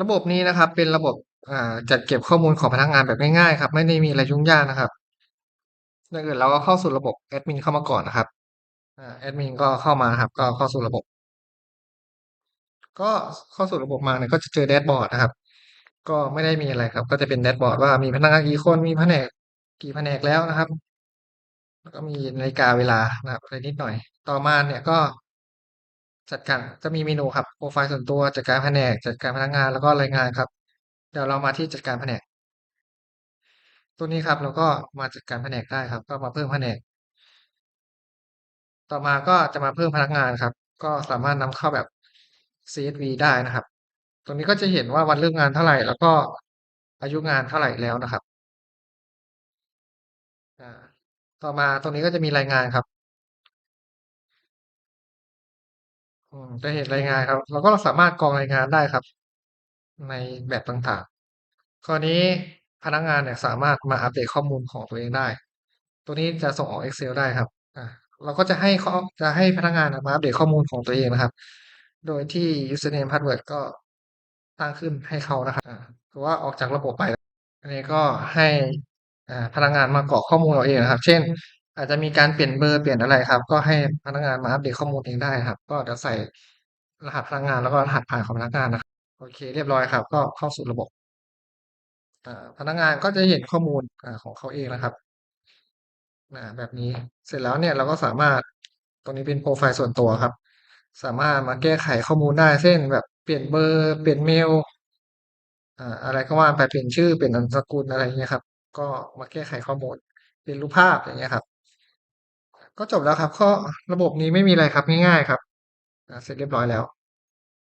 ระบบนี้นะครับ เป็นระบบจัดเก็บข้อมูลของพนักงานแบบง่ายๆครับ ไม่ได้มีอะไรยุ่งยากนะครับก่อนอื่นเราก็เข้าสู่ระบบแอดมินเข้ามาก่อนนะครับแอดมินก็เข้ามาครับ ก็เข้าสู่ระบบ ก็เข้าสู่ระบบมาเนี่ยก็จะเจอแดชบอร์ดนะครับ ก็ไม่ได้มีอะไรครับ ก็จะเป็นแดชบอร์ดว่ามีพนักงานกี่คนมีแผนกกี่แผนกแล้วนะครับแล้วก็มีนาฬิกาเวลานะครับอะไรนิดหน่อย ต่อมาเนี่ยก็ จัดการจะมีเมนูครับโพรไฟล์ส่วนตัวจัดการแผนก จัดการพนักงานแล้วก็รายงานครับ เดี๋ยวเรามาที่จัดการแผนก ตัวนี้ครับเราก็มาจัดการแผนกได้ครับ ก็มาเพิ่มแผนก ต่อมาก็จะมาเพิ่มพนักงานครับ ก็สามารถนำเข้าแบบ CSV ได้นะครับ ตรงนี้ก็จะเห็นว่าวันเริ่มงานเท่าไหร่ แล้วก็อายุงานเท่าไหร่แล้วนะครับต่อมาตรงนี้ก็จะมีรายงานครับ อืมจะเห็นรายงานครับ เราก็สามารถกรองรายงานได้ครับ ในแบบต่างๆคราวนี้พนักงานเนี่ยสามารถมาอัปเดตข้อมูลของตัวเองได้ ตัวนี้จะส่งออก Excel ได้ครับอาเราก็จะให้เขาจะให้พนักงานอะมาอัปเดตข้อมูลของตัวเองนะครับ โดยที่ Username Password ก็ตั้งขึ้นให้เขานะครับอาหรือว่าออกจากระบบไป อันนี้ก็ให้อ่าพนักงานมากรอกข้อมูลเอาเองนะครับ เช่น อาจจะมีการเปลี่ยนเบอร์เปลี่ยนอะไรครับ ก็ให้พนักงานมาอัปเดตข้อมูลเองได้ครับ ก็เดี๋ยวใส่รหัสพนักงานแล้วก็รหัสผ่านของพนักงานนะครับโอเค เรียบร้อยครับ ก็เข้าสู่ระบบพนักงานก็จะเห็นข้อมูลอของเขาเองนะครับแบบนี้เสร็จแล้วเนี่ยเราก็สามารถตรงนี้เป็นโพรไฟล์ส่วนตัวครับ สามารถมาแก้ไขข้อมูลได้เช่น แบบเปลี่ยนเบอร์เปลี่ยนเมลอะไรก็ว่าไปเปลี่ยนชื่อเปลี่ยนนามสกุลอะไรอย่างเงี้ยครับ ก็มาแก้ไขข้อมูลเปลี่ยนรูปภาพอย่างเงี้ยครับ ก็จบแล้วครับ ก็ระบบนี้ไม่มีอะไรครับง่ายๆครับเสร็จเรียบร้อยแล้ว